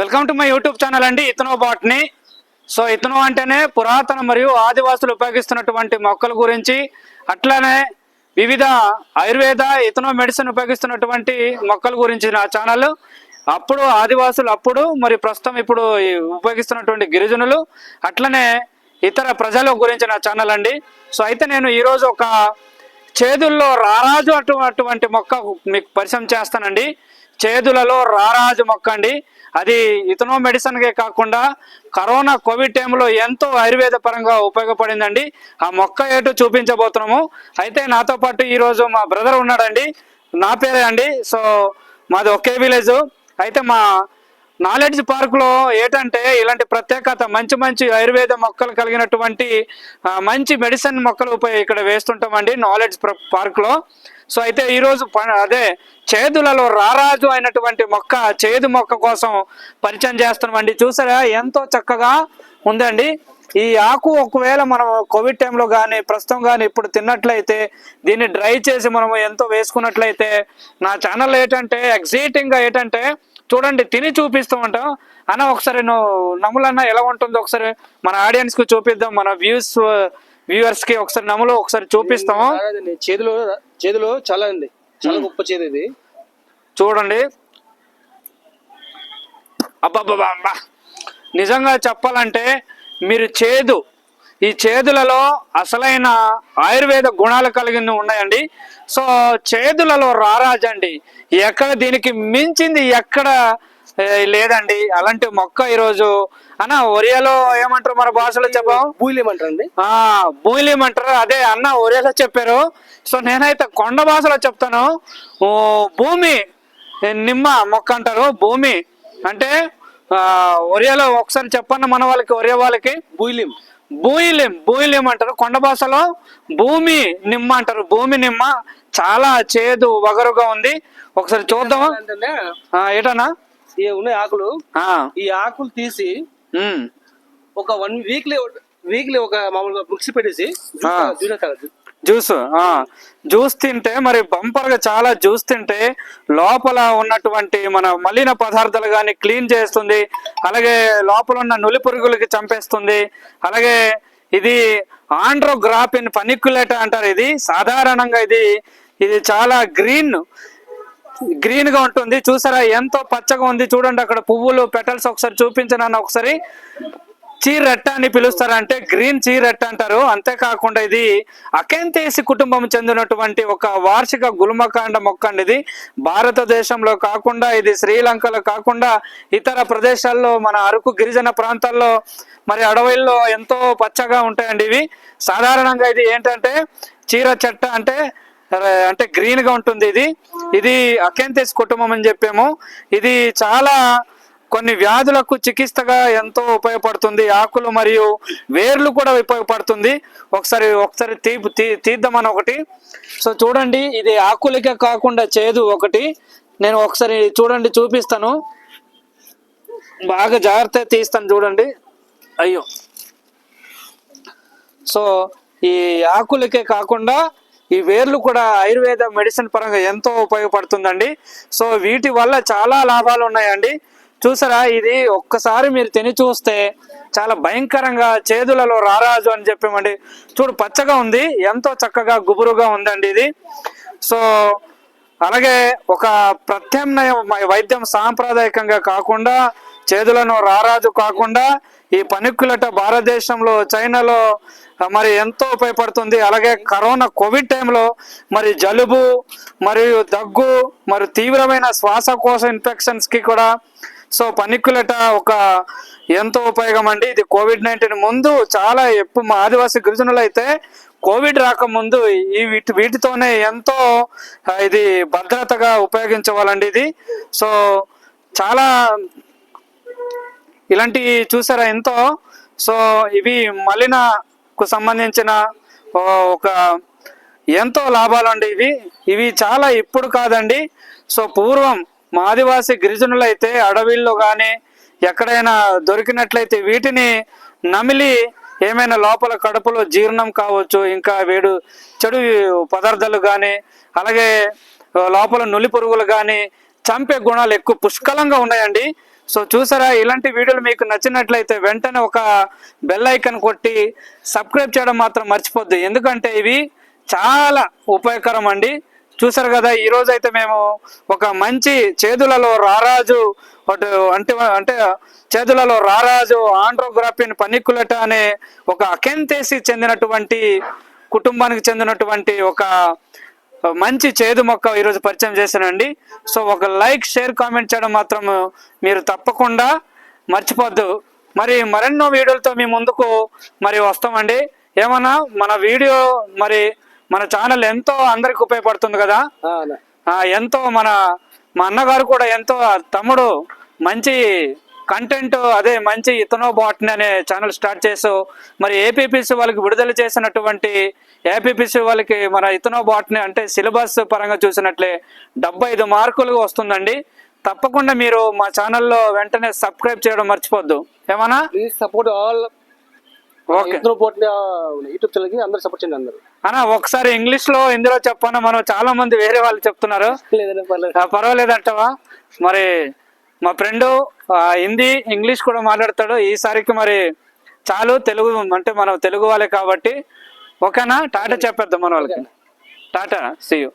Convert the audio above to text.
Welcome to my YouTube channel అండి ఇతనో botany. So ఇతను అంటేనే పురాతన మరియు ఆదివాసులు ఉపయోగిస్తున్నటువంటి మొక్కల గురించి అట్లానే వివిధ ఆయుర్వేద ఇతనో మెడిసిన్ ఉపయోగిస్తున్నటువంటి మొక్కల గురించి నా ఛానల్. అప్పుడు ఆదివాసులు అప్పుడు మరి ప్రస్తుతం ఇప్పుడు ఉపయోగిస్తున్నటువంటి గిరిజనులు అట్లనే ఇతర ప్రజల గురించి నా ఛానల్ అండి. సో అయితే నేను ఈరోజు ఒక చేదుల్లో రారాజు అటు అటువంటి మొక్క మీకు పరిచయం చేస్తానండి. చేదులలో రారాజు మొక్క అండి అది ఇతనో మెడిసిన్కే కాకుండా కరోనా కోవిడ్ టైంలో ఎంతో ఆయుర్వేద పరంగా ఉపయోగపడిందండి. ఆ మొక్క ఏటు చూపించబోతున్నాము. అయితే నాతో పాటు ఈరోజు మా బ్రదర్ ఉన్నాడండి. నా పేరే అండి. సో మాది ఒకే విలేజ్ అయితే మా నాలెడ్జ్ పార్క్లో ఏంటంటే ఇలాంటి ప్రత్యేకత మంచి మంచి ఆయుర్వేద మొక్కలు కలిగినటువంటి మంచి మెడిసిన్ మొక్కలు ఇక్కడ వేస్తుంటామండి నాలెడ్జ్ పార్క్లో సో అయితే ఈరోజు ప- అదే చేదులలో రారాజు అయినటువంటి మొక్క చేదు మొక్క కోసం పరిచయం చేస్తున్నామండి. చూసారా? ఎంతో చక్కగా ఉందండి. ఈ ఆకు ఒకవేళ మనం కోవిడ్ టైంలో కానీ ప్రస్తుతం కానీ ఇప్పుడు తిన్నట్లయితే దీన్ని డ్రై చేసి మనం ఎంతో వేసుకున్నట్లయితే నా ఛానల్ ఏంటంటే ఎగ్జైటింగ్గా ఏంటంటే చూడండి తిని చూపిస్తూ ఉంటాం. అన్న ఒకసారి నువ్వు నమ్ములన్న ఎలా ఉంటుందో ఒకసారి మన ఆడియన్స్కి చూపిద్దాం. మన వ్యూస్ వ్యూవర్స్కి ఒకసారి నమ్ములు ఒకసారి చూపిస్తాము చేతిలో చేతిలో చాలా ఉంది. చాలా గొప్ప చేతి ఇది. చూడండి. అబ్బా. నిజంగా చెప్పాలంటే మీరు చేదు ఈ చేదులలో అసలైన ఆయుర్వేద గుణాలు కలిగిన ఉన్నాయండి. సో చేదులలో రారాజండి. ఎక్కడ దీనికి మించింది ఎక్కడ లేదండి. అలాంటి మొక్క ఈరోజు అన్న ఒరియాలో ఏమంటారు మన భాషలో చెప్పాం? బూయిలు ఏమంటారండి ఆ భూమిలేం అంటారు అదే అన్న ఒరేలా చెప్పారు. సో నేనైతే కొండ భాషలో చెప్తాను. భూమి నిమ్మ మొక్క అంటారు. భూమి అంటే ఆ, ఒరియాలో ఒకసారి చెప్పండి మన వాళ్ళకి ఒరియా వాళ్ళకి. బూయిలిం భూయిలేం భూయిలేం అంటారు. కొండ భాషలో భూమి నిమ్మ అంటారు. భూమి నిమ్మ చాలా చేదు వగరుగా ఉంది. ఒకసారి చూద్దామా ఏటన్నా? ఉన్నాయి ఆకులు. ఈ ఆకులు తీసి ఒక వన్ వీక్లీ వీక్లీ ఒక మామూలుగా మిక్సీ పెట్టేసి. జ్యూస్ జ్యూస్ ఆ. జ్యూస్ తింటే మరి బంపర్గా చాలా జ్యూస్ తింటే లోపల ఉన్నటువంటి మన మలిన పదార్థాలు కానీ క్లీన్ చేస్తుంది అలాగే లోపల ఉన్న నులి పురుగులకి చంపేస్తుంది అలాగే ఇది ఆండ్రోగ్రాఫిన్ పనిక్యులేట అంటారు ఇది. సాధారణంగా ఇది ఇది చాలా గ్రీన్ గ్రీన్గా ఉంటుంది. చూసారా? ఎంతో పచ్చగా ఉంది. చూడండి అక్కడ పువ్వులు పెటల్స్ ఒకసారి చూపించనన్న ఒకసారి. చీరెట్ట అని పిలుస్తారంటే గ్రీన్ చీరెట్ట అంటారు. అంతేకాకుండా ఇది అకెంతేసి కుటుంబం చెందినటువంటి ఒక వార్షిక గుల్మకాండ మొక్క అండి ఇది. భారతదేశంలో కాకుండా ఇది శ్రీలంకలో కాకుండా ఇతర ప్రదేశాల్లో మన అరకు గిరిజన ప్రాంతాల్లో మరి అడవుల్లో ఎంతో పచ్చగా ఉంటాయండి ఇవి. సాధారణంగా ఇది ఏంటంటే చీర చెట్ట అంటే అంటే గ్రీన్గా ఉంటుంది ఇది. ఇది అకెంతెస్ కుటుంబం అని చెప్పాము. ఇది చాలా కొన్ని వ్యాధులకు చికిత్సగా ఎంతో ఉపయోగపడుతుంది. ఆకులు మరియు వేర్లు కూడా ఉపయోగపడుతుంది. ఒకసారి ఒకసారి తీ తీ- తీద్దామని ఒకటి. సో చూడండి ఇది ఆకులకే కాకుండా చేదు ఒకటి. నేను ఒకసారి చూడండి చూపిస్తాను. బాగా జాగ్రత్త తీస్తాను చూడండి. అయ్యో. సో ఈ ఆకులకే కాకుండా ఈ వేర్లు కూడా ఆయుర్వేద మెడిసిన్ పరంగా ఎంతో ఉపయోగపడుతుందండి. సో వీటి వల్ల చాలా లాభాలు ఉన్నాయండి. చూసారా ఇది ఒక్కసారి మీరు తిని చూస్తే చాలా భయంకరంగా చేదులలో రారాజు అని చెప్పామండి. చూడు పచ్చగా ఉంది. ఎంతో చక్కగా గుబురుగా ఉందండి ఇది. సో అలాగే ఒక ప్రత్యామ్నాయ వైద్యం సాంప్రదాయకంగా కాకుండా చేతులను రారాజు కాకుండా ఈ పనిక్కులట భారతదేశంలో చైనాలో మరి ఎంతో ఉపయోగపడుతుంది. అలాగే కరోనా కోవిడ్ టైంలో మరి జలుబు మరియు దగ్గు మరి తీవ్రమైన శ్వాసకోశ ఇన్ఫెక్షన్స్కి కూడా సో పనిక్కులట ఒక ఎంతో ఉపయోగం అండి. ఇది కోవిడ్ నైన్టీన్ ముందు చాలా ఎప్పుడు మా ఆదివాసీ గిరిజనులు అయితే కోవిడ్ రాకముందు ఈ వీటి వీటితోనే ఎంతో ఇది భద్రతగా ఉపయోగించవాలండి ఇది. సో చాలా ఇలాంటివి చూసారా ఎంతో? సో ఇవి మలినకు సంబంధించిన ఒక ఎంతో లాభాలు అండి ఇవి. ఇవి చాలా ఇప్పుడు కాదండి. సో పూర్వం మా ఆదివాసీ గిరిజనులు అయితే అడవిల్లో కానీ ఎక్కడైనా దొరికినట్లయితే వీటిని నమిలి ఏమైనా లోపల కడుపులో జీర్ణం కావచ్చు ఇంకా వేడు చెడు పదార్థాలు కానీ అలాగే లోపల నులి పురుగులు కానీ చంపే గుణాలు ఎక్కువ పుష్కలంగా ఉన్నాయండి. సో చూసారా ఇలాంటి వీడియోలు మీకు నచ్చినట్లయితే వెంటనే ఒక బెల్ ఐకన్ కొట్టి సబ్స్క్రైబ్ చేయడం మాత్రం మర్చిపోద్దు. ఎందుకంటే ఇవి చాలా ఉపయోగకరం అండి. చూసారు కదా ఈ రోజు అయితే మేము ఒక మంచి చేతులలో రారాజు అంటే అంటే చేతులలో రారాజు ఆండ్రోగ్రాఫిన్ పనిక్కులట అనే ఒక అకెంతేసి చెందినటువంటి కుటుంబానికి చెందినటువంటి ఒక మంచి చేదు మొక్క ఈరోజు పరిచయం చేశానండి. సో ఒక లైక్ షేర్ కామెంట్ చేయడం మాత్రం మీరు తప్పకుండా మర్చిపోద్దు. మరి మరెన్నో వీడియోలతో మీ ముందుకు మరి వస్తామండి. ఏమన్నా మన వీడియో మరి మన ఛానల్ ఎంతో అందరికి ఉపయోగపడుతుంది కదా? ఎంతో మన మా అన్నగారు కూడా ఎంతో తమ్ముడు మంచి కంటెంట్ అదే మంచి ఇతనో బాట్ని అనే ఛానల్ స్టార్ట్ చేసు మరి ఏపీపీసీ వాళ్ళకి విడుదల చేసినటువంటి ఏపీపీసీ వాళ్ళకి మన ఇతనో బాట్ని అంటే సిలబస్ పరంగా చూసినట్లే డెబ్బై ఐదు మార్కులు వస్తుందండి. తప్పకుండా మీరు మా ఛానల్లో వెంటనే సబ్స్క్రైబ్ చేయడం మర్చిపోద్దు. ఏమన్నా? ప్లీజ్ సపోర్ట్ ఆల్ యూట్యూబ్ ఛానల్కి అందరు సపోర్ట్ చేయండి అందరు. అన్న ఒకసారి ఇంగ్లీష్లో ఇందులో చెప్పన్నా మనం చాలా మంది వేరే వాళ్ళు చెప్తున్నారు. పర్వాలేదంటావా? మరి మా ఫ్రెండ్ హిందీ ఇంగ్లీష్ కూడా మాట్లాడతాడు. ఈసారికి మరి చాలు తెలుగు అంటే మనం తెలుగు వాళ్ళే కాబట్టి ఓకేనా? టాటా చెప్పేద్దాం మన వాళ్ళకి. టాటా సీయూ